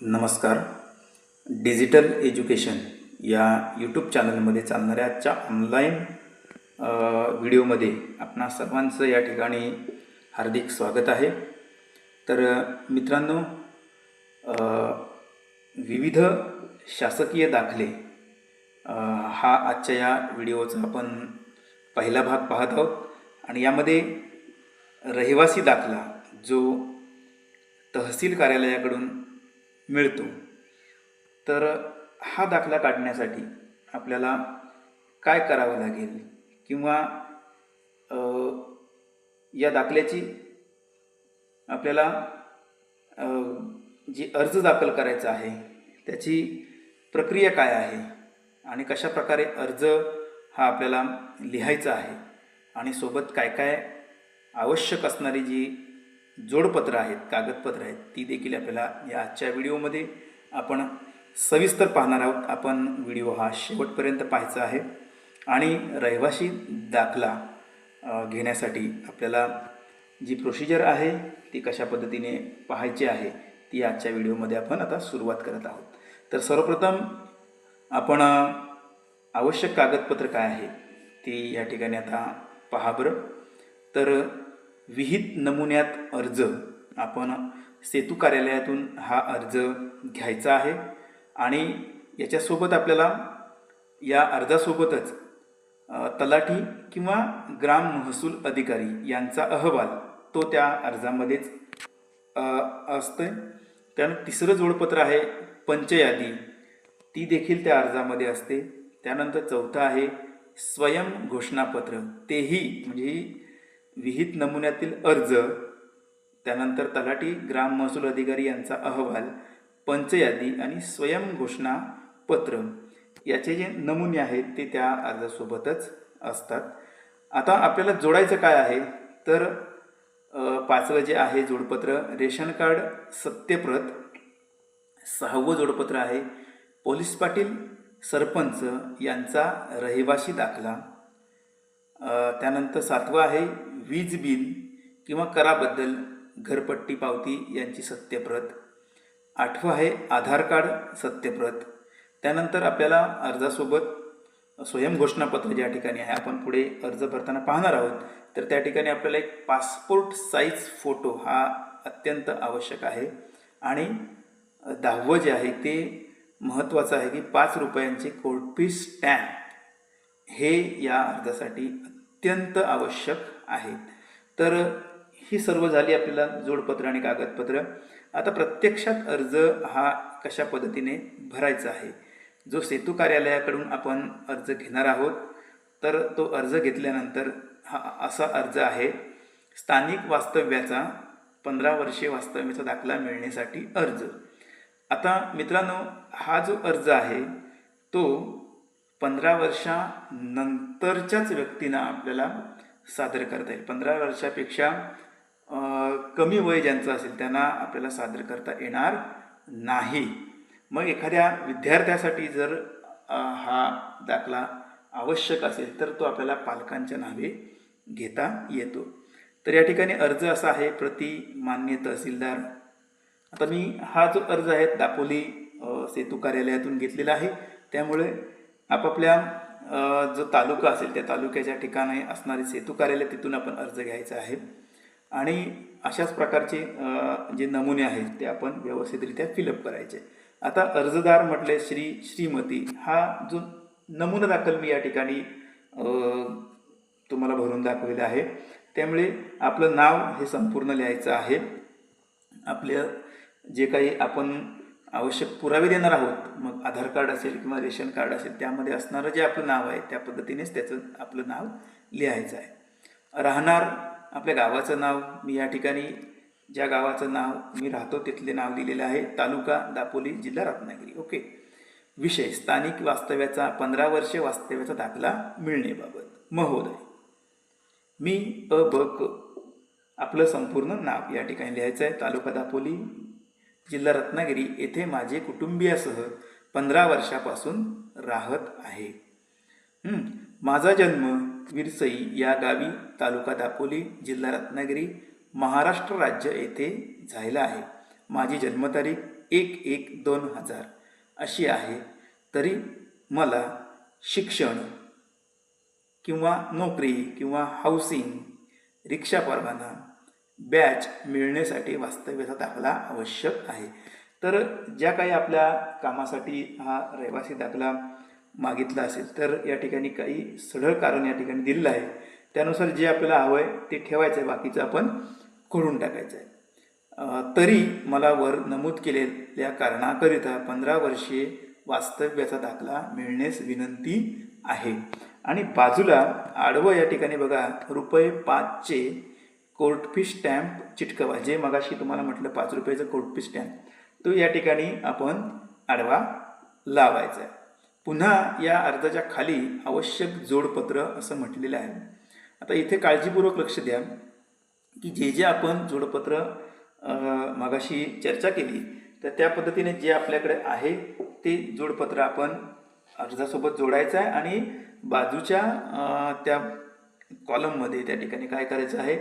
नमस्कार. Digital education या YouTube चॅनलमध्ये चालणाऱ्या आजच्या ऑनलाईन व्हिडिओमध्ये आपणा सर्वांचं या ठिकाणी हार्दिक स्वागत आहे. तर मित्रांनो विविध शासकीय दाखले हा आजच्या या व्हिडिओचा आपण पहिला भाग पाहत आहोत. आणि यामध्ये रहिवासी दाखला जो तहसील कार्यालयाकडून मिळतो. तर हा दाखला काढण्यासाठी आपल्याला काय करावं लागेल? किंवा या दाखल्याची आपल्याला जी अर्ज दाखल करायचा आहे त्याची प्रक्रिया काय आहे? आणि कशा प्रकारे अर्ज हा आपल्याला लिहायचा आहे? आणि सोबत काय काय आवश्यक असणारी जी जोडपत्र आहेत कागदपत्र आहेत ती देखील आपल्याला या आजच्या व्हिडिओमध्ये आपण सविस्तर पाहणार आहोत. आपण व्हिडिओ हा शेवटपर्यंत पाहायचा आहे. आणि रहिवासी दाखला घेण्यासाठी आपल्याला जी प्रोसिजर आहे ती कशा पद्धतीने पाहायची आहे ती आजच्या व्हिडिओमध्ये आपण आता सुरुवात करत आहोत. तर सर्वप्रथम आपण आवश्यक कागदपत्र काय आहे ती या ठिकाणी आता पहा बरं. तर विहित नमुन्यात अर्ज. आपण सेतू कार्यालयातून हा अर्ज घ्यायचा आहे आणि याच्यासोबत आपल्याला या अर्जासोबतच तलाठी किंवा ग्राम महसूल अधिकारी यांचा अहवाल तो त्या अर्जामध्येच असतो आहे त्यानंतर तिसरं जोडपत्र आहे पंचयादी. ती देखील त्या अर्जामध्ये असते. त्यानंतर चौथं आहे स्वयं घोषणापत्र. तेही म्हणजे विहित नमुन्यातील अर्ज त्यानंतर तलाठी ग्राम महसूल अधिकारी यांचा अहवाल पंचयादी आणि स्वयं घोषणा पत्र. याचे जे नमुने आहेत ते त्या अर्जासोबतच असतात. आता आपल्याला जोडायचं काय आहे? तर पाचवं जे आहे जोडपत्र रेशन कार्ड सत्यप्रत. सहावं जोडपत्र आहे पोलीस पाटील सरपंच यांचा रहिवासी दाखला. त्यानंतर सातवं आहे वीज बिल किंवा कराबद्दल घरपट्टी पावती यांची सत्यप्रत. आठवं आहे आधार कार्ड सत्यप्रत. त्यानंतर आपल्याला अर्जासोबत स्वयं घोषणापत्र ज्या ठिकाणी आहे आपण पुढे अर्ज भरताना पाहणार आहोत. तर त्या ठिकाणी आपल्याला एक पासपोर्ट साईज फोटो हा अत्यंत आवश्यक आहे. आणि दहावं जे आहे ते महत्त्वाचं आहे की पाच रुपयांचे कोर्टफी स्टॅम्प हे या अर्जासाठी अत्यंत आवश्यक आहे तर ही सर्व झाली आपल्याला जोडपत्र आणि कागदपत्र. आता प्रत्यक्षात अर्ज हा कशा पद्धतीने भरायचा आहे? जो सेतू कार्यालयाकडून आपण अर्ज घेणार आहोत तर तो अर्ज घेतल्यानंतर हा असा अर्ज आहे स्थानिक वास्तव्याचा पंधरा वर्षे वास्तव्याचा दाखला मिळण्यासाठी अर्ज. आता मित्रांनो हा जो अर्ज आहे तो पंधरा वर्षानंतरच्याच व्यक्तींना आपल्याला सादर करता येईल. पंधरा वर्षापेक्षा कमी वय ज्यांचं असेल त्यांना आपल्याला सादर करता येणार नाही. मग एखाद्या विद्यार्थ्यासाठी जर हा दाखला आवश्यक असेल तर तो आपल्याला पालकांच्या नावे घेता येतो. तर या ठिकाणी अर्ज असा आहे प्रति मान्य तहसीलदार. आता मी हा जो अर्ज आहे दापोली सेतू कार्यालयातून घेतलेला आहे. त्यामुळे आपापल्या जो तालुका असेल त्या तालुक्याच्या ठिकाणी असणारे सेतू कार्यालय तिथून आपण अर्ज घ्यायचा आहे. आणि अशाच प्रकारचे जे नमुने आहेत ते आपण व्यवस्थितरित्या फिलअप करायचे. आता अर्जदार म्हटले श्री श्रीमती हा जो नमुना दाखल मी या ठिकाणी तुम्हाला भरून दाखवलेला आहे. त्यामुळे आपलं नाव हे संपूर्ण लिहायचं आहे. आपलं जे काही आपण आवश्यक पुरावे देणार आहोत. मग आधार कार्ड असेल किंवा रेशन कार्ड असेल त्यामध्ये असणारं जे आपलं नाव आहे त्या पद्धतीनेच त्याचं आपलं नाव लिहायचं आहे. राहणार आपल्या गावाचं नाव मी या ठिकाणी ज्या गावाचं नाव मी राहतो तिथले नाव लिहिलेलं आहे तालुका दापोली जिल्हा रत्नागिरी. ओके? विषय स्थानिक वास्तव्याचा पंधरा वर्षे वास्तव्याचा दाखला मिळणेबाबत महोदय मी अ ब क आपलं संपूर्ण नाव या ठिकाणी लिहायचं आहे तालुका दापोली जिल्हा रत्नागिरी येथे माझे कुटुंबियासह पंधरा वर्षापासून राहत आहे. माझा जन्म विरसई या गावी तालुका दापोली जिल्हा रत्नागिरी महाराष्ट्र राज्य येथे झालेला आहे. माझी जन्मतारीख एक एक दोन हजार अशी आहे. तरी मला शिक्षण किंवा नोकरी किंवा हाऊसिंग रिक्षा परवाना बॅच मिळण्यासाठी वास्तव्याचा दाखला आवश्यक आहे. तर ज्या काही आपल्या कामासाठी हा रहिवासी दाखला मागितला असेल तर या ठिकाणी काही सढळ कारण या ठिकाणी दिलेलं आहे. त्यानुसार जे आपल्याला हवं आहे ते ठेवायचं आहे बाकीचं आपण खोडून टाकायचं आहे तरी मला वर नमूद केलेल्या कारणाकरिता पंधरा वर्षे वास्तव्याचा दाखला मिळण्यास विनंती आहे. आणि बाजूला आडवं या ठिकाणी बघा रुपये पाचचे कोर्टफी स्टॅम्प चिटकवा जे मगाशी तुम्हाला म्हटलं पाच रुपयाचं कोर्टफी स्टॅम्प. तो या ठिकाणी आपण आडवा लावायचा आहे पुन्हा या अर्जाच्या खाली आवश्यक जोडपत्र असं म्हटलेलं आहे. आता इथे काळजीपूर्वक लक्ष द्या की जे जे आपण जोडपत्र मागाशी मगाशी चर्चा केली तर त्या पद्धतीने जे आपल्याकडे आहे ते जोडपत्र आपण अर्जासोबत जोडायचं आहे आणि बाजूच्या त्या कॉलममध्ये त्या ठिकाणी काय करायचं आहे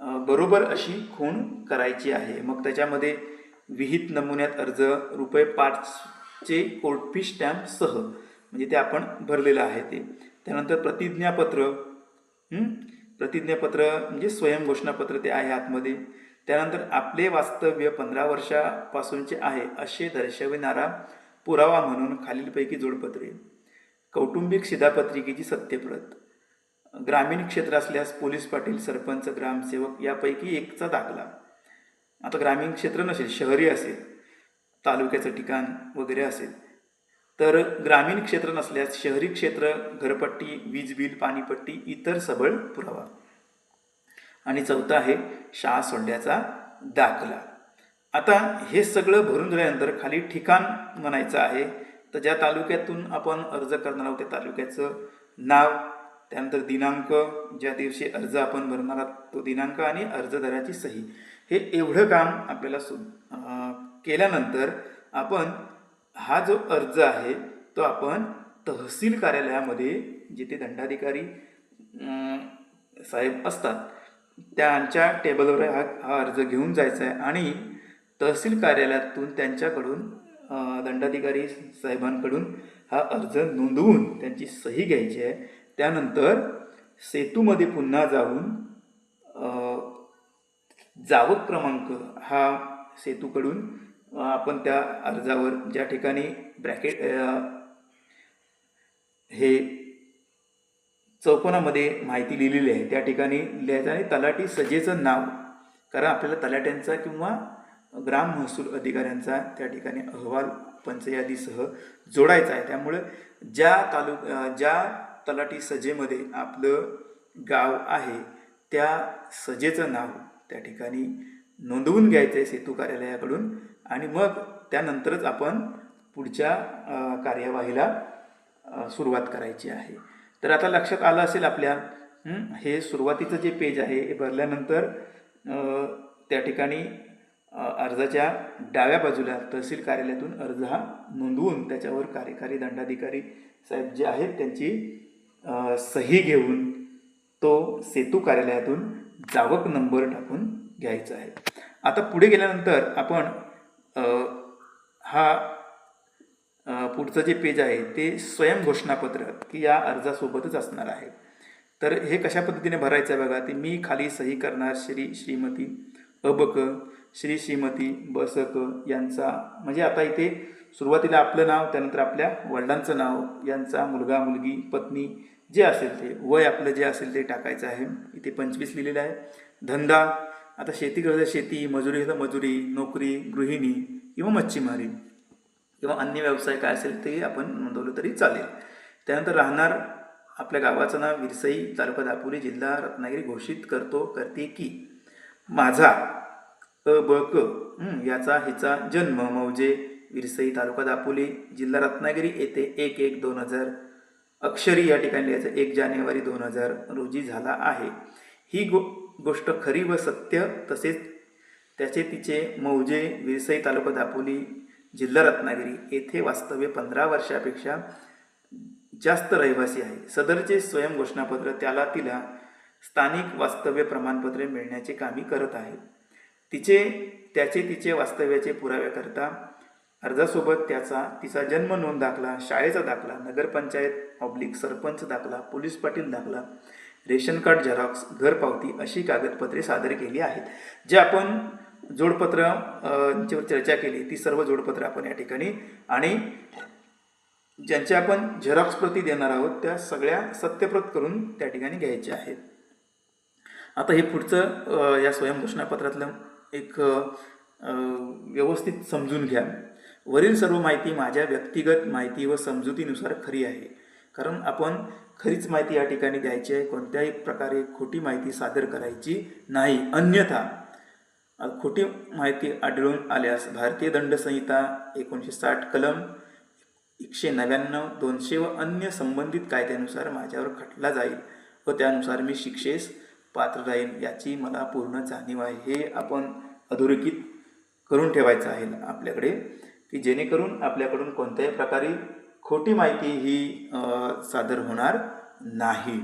बरोबर अशी खूण करायची आहे. मग त्याच्यामध्ये विहित नमुन्यात अर्ज रुपये पाचचे कोर्टफी स्टॅम्पसह म्हणजे ते आपण भरलेलं आहे ते. त्यानंतर प्रतिज्ञापत्र प्रतिज्ञापत्र म्हणजे स्वयंघोषणापत्र ते आहे आतमध्ये. त्यानंतर आपले वास्तव्य पंधरा वर्षापासूनचे आहे असे दर्शविणारा पुरावा म्हणून खालीलपैकी जोडपत्रे. कौटुंबिक शिधापत्रिकेची सत्यप्रत. ग्रामीण क्षेत्र असल्यास पोलीस पाटील सरपंच ग्रामसेवक यापैकी एकचा दाखला. आता ग्रामीण क्षेत्र नसेल शहरी असेल तालुक्याचं ठिकाण वगैरे असेल तर ग्रामीण क्षेत्र नसल्यास शहरी क्षेत्र घरपट्टी वीज बिल पाणीपट्टी इतर सबळ पुरावा. आणि चौथा आहे शाळा सोडल्याचा दाखला. आता हे सगळं भरून झाल्यानंतर खाली ठिकाण म्हणायचं आहे तर ज्या तालुक्यातून आपण अर्ज करणार आहोत त्या तालुक्याचं नाव त्यानंतर दिनांक ज्या दिवशी अर्ज आपण भरणार आहोत तो दिनांक आणि अर्जदाराची सही. हे एवढं काम आपल्याला सु केल्यानंतर आपण हा जो अर्ज आहे तो आपण तहसील कार्यालयामध्ये जिथे दंडाधिकारी साहेब असतात त्यांच्या टेबलवर हा हा अर्ज घेऊन जायचा आहे आणि तहसील कार्यालयातून त्यांच्याकडून दंडाधिकारी साहेबांकडून हा अर्ज नोंदवून त्यांची सही घ्यायची आहे. त्यानंतर सेतूमध्ये पुन्हा जाऊन जावक क्रमांक हा सेतूकडून आपण त्या अर्जावर ज्या ठिकाणी ब्रॅकेट हे चौकोनामध्ये माहिती लिहिलेली आहे त्या ठिकाणी लिहायचं आणि तलाठी सजेचं नाव. कारण आपल्याला तलाट्यांचा किंवा ग्राम महसूल अधिकाऱ्यांचा त्या ठिकाणी अहवाल पंचयादीसह जोडायचा आहे. त्यामुळे ज्या तालुक ज्या तलाठी सजेमध्ये आपलं गाव आहे. त्या सजेचं नाव त्या ठिकाणी नोंदवून घ्यायचं आहे सेतू कार्यालयाकडून आणि मग त्यानंतरच आपण पुढच्या कार्यवाहीला सुरुवात करायची आहे. तर आता लक्षात आलं असेल आपल्या हे सुरुवातीचं जे पेज आहे हे भरल्यानंतर त्या ठिकाणी अर्जाच्या डाव्या बाजूला तहसील कार्यालयातून अर्ज हा नोंदवून त्याच्यावर कार्यकारी दंडाधिकारी साहेब जे आहेत त्यांची सही घेऊन तो सेतू कार्यालयातून जावक नंबर टाकून घ्यायचा आहे. आता पुढे गेल्यानंतर आपण हा पुढचं जे पेज आहे ते स्वयं घोषणापत्र की या अर्जासोबतच असणार आहे. तर हे कशा पद्धतीने भरायचं आहे बघा ते मी खाली सही करणार श्री श्रीमती अबक श्री श्रीमती बसक यांचा म्हणजे आता इथे सुरुवातीला आपलं नाव त्यानंतर आपल्या वडिलांचं नाव यांचा मुलगा मुलगी पत्नी जे असेल ते वय आपलं जे असेल ते टाकायचं आहे. इथे पंचवीस लिहिलेलं आहे. धंदा आता शेती करत शेती मजुरी तर मजुरी नोकरी गृहिणी किंवा मच्छीमारी किंवा अन्य व्यवसाय काय असेल ते आपण नोंदवलं तरी चालेल. त्यानंतर राहणार आपल्या गावाचं नाव विरसई तालुका दापोली जिल्हा रत्नागिरी घोषित करतो करते की माझा अ ब क याचा हिचा जन्म मौजे विरसई तालुका दापोली जिल्हा रत्नागिरी येथे एक एक दोन हजार अक्षरी या ठिकाणी लिहायचं. एक जानेवारी दोन हजार रोजी झाला आहे. ही गो गोष्ट खरी व सत्य तसेच त्याचे तिचे मौजे विरसई तालुका दापोली जिल्हा रत्नागिरी येथे वास्तव्य पंधरा वर्षापेक्षा जास्त रहिवासी आहे. सदरचे स्वयं घोषणापत्र त्याला तिला स्थानिक वास्तव्य प्रमाणपत्रे मिळण्याचे कामी करत आहे. तिचे त्याचे तिचे वास्तव्याचे पुराव्याकरता अर्जासोबत त्याचा तिचा जन्म नोंद दाखला शाळेचा दाखला नगरपंचायत ऑब्लिक सरपंच दाखला पोलीस पाटील दाखला रेशन कार्ड झेरॉक्स घरपावती अशी कागदपत्रे सादर केली आहेत. जे आपण जोडपत्र अ, चर्चा केली ती सर्व जोडपत्र आपण या ठिकाणी आणि ज्यांचे आपण झेरॉक्स प्रती देणार आहोत त्या सगळ्या सत्यप्रत करून त्या ठिकाणी घ्यायच्या आहेत. आता हे पुढचं या स्वयंघोषणापत्रातलं एक व्यवस्थित समजून घ्या. वरील सर्व माहिती माझ्या व्यक्तिगत माहिती व समजुतीनुसार खरी आहे. कारण आपण खरीच माहिती या ठिकाणी द्यायची आहे. कोणत्याही प्रकारे खोटी माहिती सादर करायची नाही. अन्यथा खोटी माहिती आढळून आल्यास भारतीय दंड संहिता एकोणीसशे साठ कलम एकशे नव्याण्णव दोनशे व अन्य संबंधित कायद्यानुसार माझ्यावर खटला जाईल व त्यानुसार मी शिक्षेस पात्र राहील याची मला पूर्ण जाणीव आहे. हे आपण अधोरेखित करून ठेवायचं आहे आपल्याकडे. की जेणेकरून आपल्याकडून कोणत्याही प्रकारे खोटी माहिती ही सादर होणार नाही.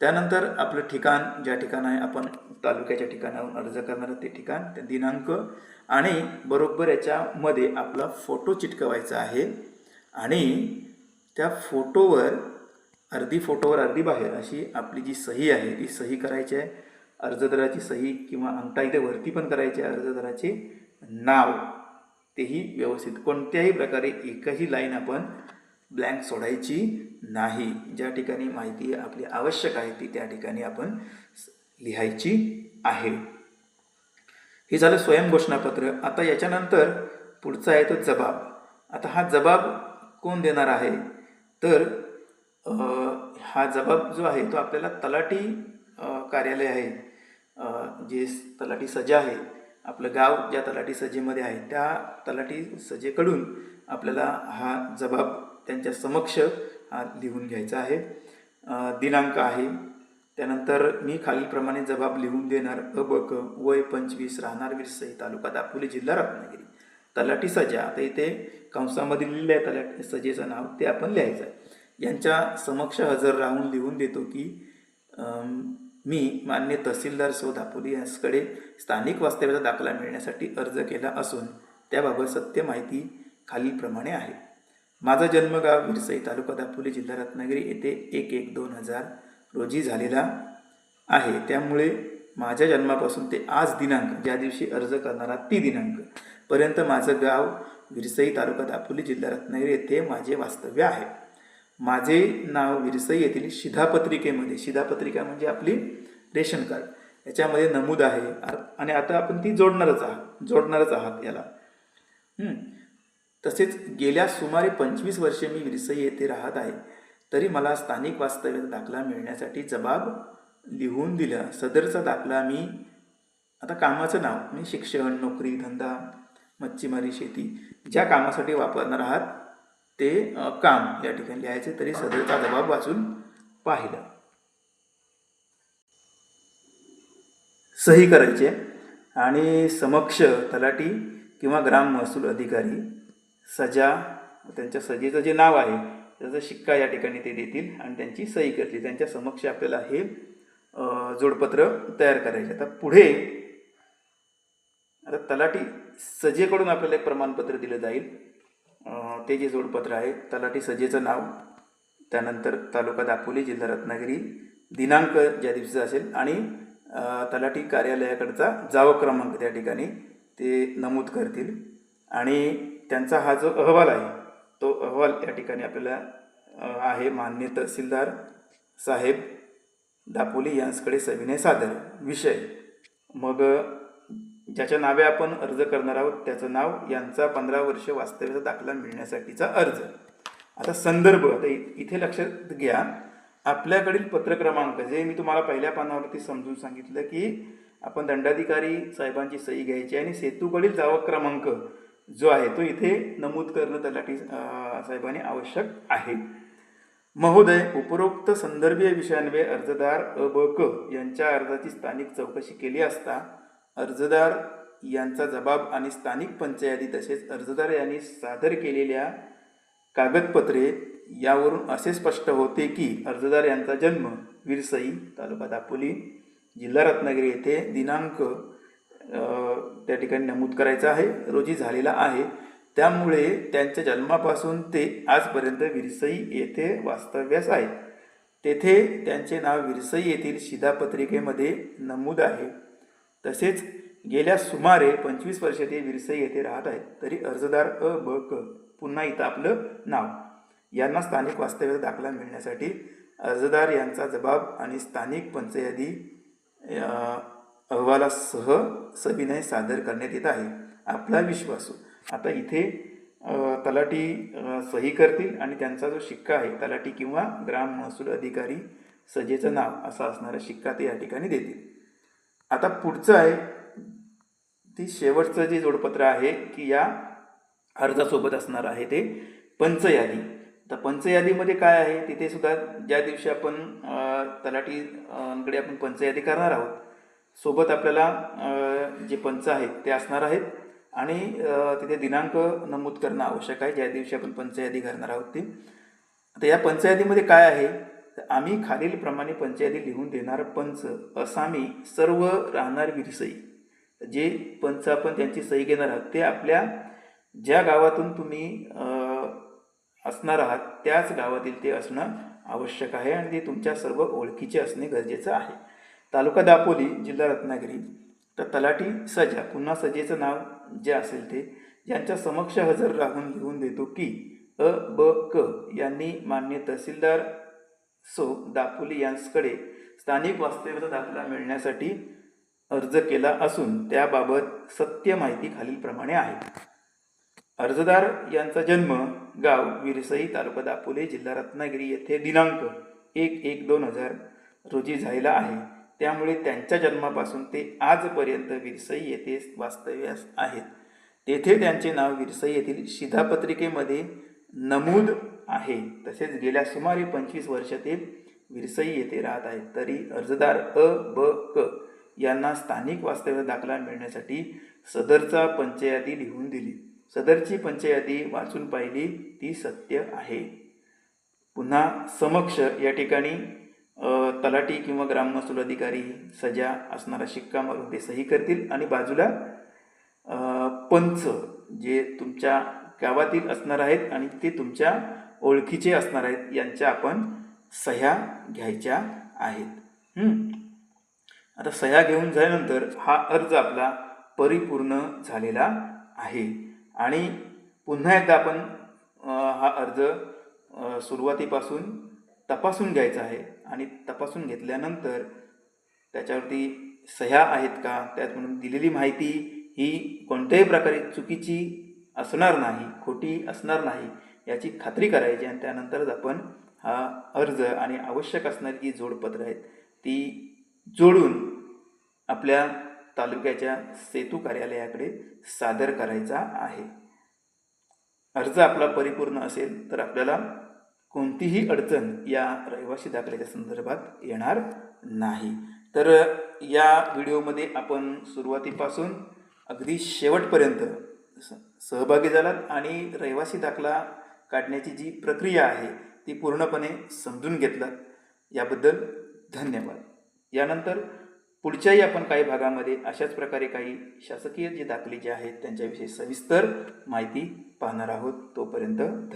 त्यानंतर आपलं ठिकाण ज्या ठिकाण आहे आपण तालुक्याच्या ठिकाणाहून अर्ज करणार ते ठिकाण ते दिनांक आणि बरोबर याच्यामध्ये आपला फोटो चिटकवायचा आहे आणि त्या फोटोवर अर्धी फोटोवर अर्धी बाहेर अशी आपली जी सही आहे ती सही करायची आहे. अर्जदाराची सही किंवा अंगठा इथे वरती पण करायची आहे अर्जदाराचे नाव. तेही व्यवस्थित कोणत्याही प्रकारे एकही लाईन आपण ब्लँक सोडायची नाही. ज्या ठिकाणी माहिती आपली आवश्यक आहे ती त्या ठिकाणी आपण लिहायची आहे. हे झालं स्वयंघोषणापत्र आता याच्यानंतर पुढचा आहे तो जबाब. आता हा जबाब कोण देणार आहे? तर हा जबाब जो आहे तो आपल्याला तलाठी कार्यालय आहे. जे तलाठी सजा आहे आपलं गाव ज्या तलाठी सजेमध्ये आहे त्या तलाठी सजेकडून आपल्याला हा जबाब त्यांच्या समक्ष हा लिहून घ्यायचा आहे. दिनांक आहे. त्यानंतर मी खालीलप्रमाणे जबाब लिहून देणार. अ ब क वय पंचवीस राहणार विरसई तालुका दापोली जिल्हा रत्नागिरी. तलाठी सजा आता इथे कंसामध्ये लिहिलं आहे तलाठी सजेचं नाव ते आपण लिहायचं आहे. यांच्या समक्ष हजर राहून लिहून देतो की मी मान्य तहसीलदार सौ दापोली यांसकडे स्थानिक वास्तव्याचा दाखला मिळण्यासाठी अर्ज केला असून त्याबाबत सत्य माहिती खालीलप्रमाणे आहे. माझा जन्मगाव विरसई तालुका दापोली जिल्हा रत्नागिरी येथे एक एक दोन हजार रोजी झालेला आहे. त्यामुळे माझ्या जन्मापासून ते आज दिनांक ज्या दिवशी अर्ज करणारा ती दिनांक पर्यंत माझं गाव विरसई तालुका दापोली जिल्हा रत्नागिरी येथे माझे वास्तव्य आहे. माझे नाव विरसई येथील शिधापत्रिकेमध्ये शिधापत्रिका म्हणजे आपली रेशन कार्ड. याच्यामध्ये नमूद आहे. आणि आता आपण ती जोडणारच आहात. जोडणारच आहात याला. तसेच गेल्या सुमारे पंचवीस वर्षे मी विरसई येथे राहत आहे. तरी मला स्थानिक वास्तव्याचा दाखला मिळण्यासाठी जबाब लिहून दिला. सदरचा दाखला मी आता कामाचं नाव मी शिक्षण नोकरी धंदा मच्छीमारी शेती ज्या कामासाठी वापरणार आहात ते काम या ठिकाणी लिहायचे तरी सदरचा जबाब वाचून पाहिलं. सही करायची आहे. आणि समक्ष तलाठी किंवा ग्राम महसूल अधिकारी सजा त्यांच्या सजेचं जे नाव आहे त्याचा शिक्का या ठिकाणी ते देतील आणि त्यांची सही करतील. त्यांच्या समक्ष आपल्याला हे जोडपत्र तयार करायचे. आता पुढे आता तलाठी सजेकडून आपल्याला एक प्रमाणपत्र दिलं जाईल. ते जे जोडपत्र आहे तलाठी सजेचं नाव त्यानंतर तालुका दापोली जिल्हा रत्नागिरी दिनांक ज्या दिवशीचा असेल आणि तलाठी कार्यालयाकडचा जाव क्रमांक त्या ठिकाणी ते नमूद करतील. आणि त्यांचा हा जो अहवाल आहे तो अहवाल या ठिकाणी आपल्याला आहे मान्य तहसीलदार साहेब दापोली यांच्याकडे सविनय सादर. विषय. मग ज्याच्या नावे आपण अर्ज करणार आहोत त्याचं नाव यांचा पंधरा वर्ष वास्तव्याचा दाखला मिळण्यासाठीचा अर्ज. आता संदर्भ आता इथे लक्षात घ्या आपल्याकडील पत्र क्रमांक जे मी तुम्हाला पहिल्या पानावरती समजून सांगितलं की आपण दंडाधिकारी साहेबांची सही घ्यायची आणि सेतूकडील जावक क्रमांक जो आहे तो इथे नमूद करणं तलाठी साहेबांनी आवश्यक आहे. महोदय उपरोक्त संदर्भीय विषयान्वये अर्जदार अ ब क यांच्या अर्जाची स्थानिक चौकशी केली असता अर्जदार यांचा जबाब आणि स्थानिक पंचायती तसेच अर्जदार यांनी सादर केलेल्या कागदपत्रे यावरून असे स्पष्ट होते की अर्जदार यांचा जन्म विरसई तालुका दापोली जिल्हा रत्नागिरी येथे दिनांक त्या ठिकाणी नमूद करायचा आहे रोजी झालेला आहे. त्यामुळे त्यांच्या जन्मापासून ते आजपर्यंत विरसई येथे वास्तव्यास आहे. तेथे त्यांचे नाव विरसई येथील शिधापत्रिकेमध्ये नमूद आहे. तसेच गेल्या सुमारे पंचवीस वर्ष ते विरसई येथे राहत आहेत. तरी अर्जदार अ ब क पुन्हा इथं आपलं नाव. यांना स्थानिक वास्तव्याचा दाखला मिळण्यासाठी अर्जदार यांचा जबाब आणि स्थानिक पंचायती अहवालासह सविनय सादर करण्यात येत आहे. आपला विश्वासू. आता इथे तलाठी सही करतील आणि त्यांचा जो शिक्का आहे तलाठी किंवा ग्राम महसूल अधिकारी सजेचं नाव असा असणारा शिक्का ते या ठिकाणी देतील. आता पुढचं आहे ती शेवटचं जे जोडपत्र आहे की या अर्जासोबत असणार आहे ते पंचयादी. तर पंचयादीमध्ये काय आहे तिथे सुद्धा ज्या दिवशी आपण तलाठीकडे आपण पंचयादी करणार आहोत सोबत आपल्याला जे पंच आहेत ते असणार आहेत. आणि तिथे दिनांक नमूद करणं आवश्यक आहे ज्या दिवशी आपण पंचयादी करणार आहोत ते. आता या पंचयादीमध्ये काय आहे तर आम्ही खालीलप्रमाणे पंचायती लिहून देणार पंच असामी सर्व राहणार विरसई. जे पंच आपण त्यांची सही घेणार आहात ते आपल्या ज्या गावातून तुम्ही असणार आहात त्याच गावातील ते असणं आवश्यक आहे आणि ते तुमच्या सर्व ओळखीचे असणे गरजेचं आहे. तालुका दापोली जिल्हा रत्नागिरी. तर तलाठी सजा पुन्हा सजेचं नाव जे असेल ते ज्यांच्या समक्ष हजर राहून लिहून देतो की अ ब क यांनी मान्य तहसीलदार सो दापोली यांच्याकडे स्थानिक वास्तव्याचा दाखला मिळण्यासाठी अर्ज केला असून त्याबाबत सत्य माहिती खालीलप्रमाणे आहे. अर्जदार यांचा जन्म गाव विरसई तालुका दापोली जिल्हा रत्नागिरी येथे दिनांक एक एक दोन हजार रोजी झालेला आहे. त्यामुळे त्यांच्या जन्मापासून ते आजपर्यंत विरसई येथे वास्तव्यास आहेत. तेथे त्यांचे नाव विरसई येथील शिधापत्रिकेमध्ये नमूद आहे. तसेच गेल्या सुमारे पंचवीस वर्ष ते विरसई येथे राहत आहेत तरी अर्जदार अ ब क यांना स्थानिक वास्तव्य दाखला मिळण्यासाठी सदरचा पंचयादी लिहून दिली. सदरची पंचयादी वाचून पाहिली ती सत्य आहे. पुन्हा समक्ष या ठिकाणी तलाठी किंवा ग्राममहसूल अधिकारी सजा असणारा शिक्का मारून ते सही करतील. आणि बाजूला पंच जे तुमच्या गावातील असणार आहेत आणि ते तुमच्या ओळखीचे असणार आहेत यांच्या आपण सह्या घ्यायच्या आहेत. आता सह्या घेऊन झाल्यानंतर हा अर्ज आपला परिपूर्ण झालेला आहे. आणि पुन्हा एकदा आपण हा अर्ज सुरुवातीपासून तपासून घ्यायचा आहे. आणि तपासून घेतल्यानंतर त्याच्यावरती सह्या आहेत का? त्यात म्हणून दिलेली माहिती ही कोणत्याही प्रकारे चुकीची असणार नाही खोटी असणार नाही याची खात्री करायची आणि त्यानंतरच आपण हा अर्ज आणि आवश्यक असणारी जी जोडपत्र आहेत ती जोडून आपल्या तालुक्याच्या सेतू कार्यालयाकडे सादर करायचा आहे. अर्ज आपला परिपूर्ण असेल तर आपल्याला कोणतीही अडचण या रहिवासी दाखल्याच्या संदर्भात येणार नाही. तर या व्हिडिओमध्ये आपण सुरुवातीपासून अगदी शेवटपर्यंत सहभागी झालात आणि रहिवासी दाखला काढण्याची जी प्रक्रिया आहे ती पूर्णपणे समजून घेतलात. याबद्दल धन्यवाद. यानंतर पुढच्याही आपण काही भागामध्ये अशाच प्रकारे काही शासकीय जे दाखले जे आहेत त्यांच्याविषयी सविस्तर माहिती पाहणार आहोत. तोपर्यंत धन्यवाद.